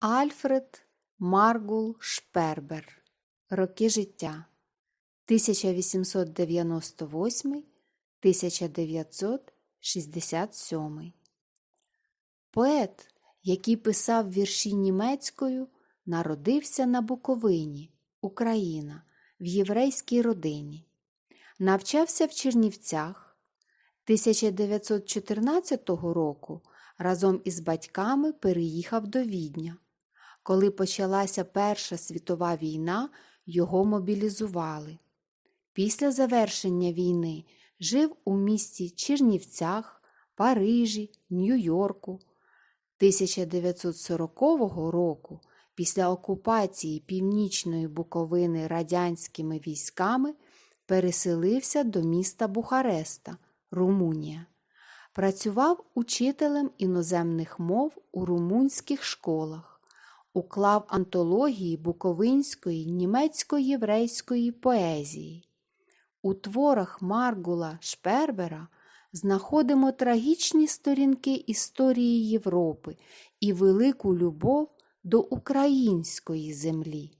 Альфред Маргул Шпербер. Роки життя 1898-1967. Поет, який писав вірші німецькою, народився на Буковині, Україна, в єврейській родині. Навчався в Чернівцях. 1914 року разом із батьками переїхав до Відня. Коли почалася Перша світова війна, його мобілізували. Після завершення війни жив у місті Чернівцях, Парижі, Нью-Йорку. 1940 року, після окупації Північної Буковини радянськими військами, переселився до міста Бухареста, Румунія. Працював учителем іноземних мов у румунських школах уклав антології буковинської німецько-єврейської поезії. У творах Маргула Шпербера знаходимо трагічні сторінки історії Європи і велику любов до української землі.